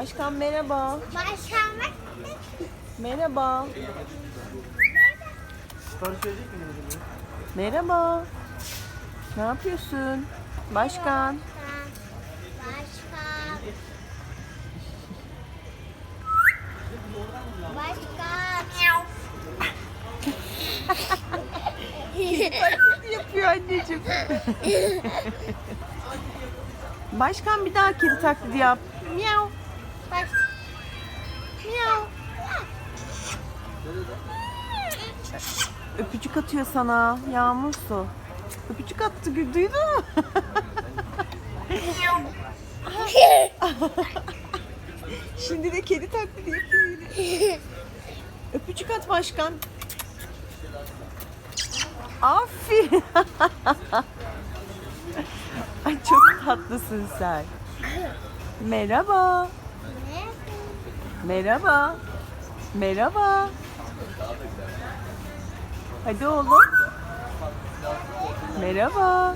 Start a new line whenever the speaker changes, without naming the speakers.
Başkan merhaba.
Başkanlık
Merhaba.
Acaba?
Merhaba. Ne yapıyorsun? Başkan.
Başkan. Başkan.
yapıyor anneciğim. Başkan bir daha kedi taklidi yap. Miau.
Baş... Miau.
Öpücük atıyor sana. Yağmur su. Öpücük attı. Duydun mu? Şimdi de kedi taklidi yapıyor. Öpücük at başkan. Aferin. Ay çok tatlısın sen. Merhaba. Merhaba. Merhaba. Hadi oğlum. Merhaba.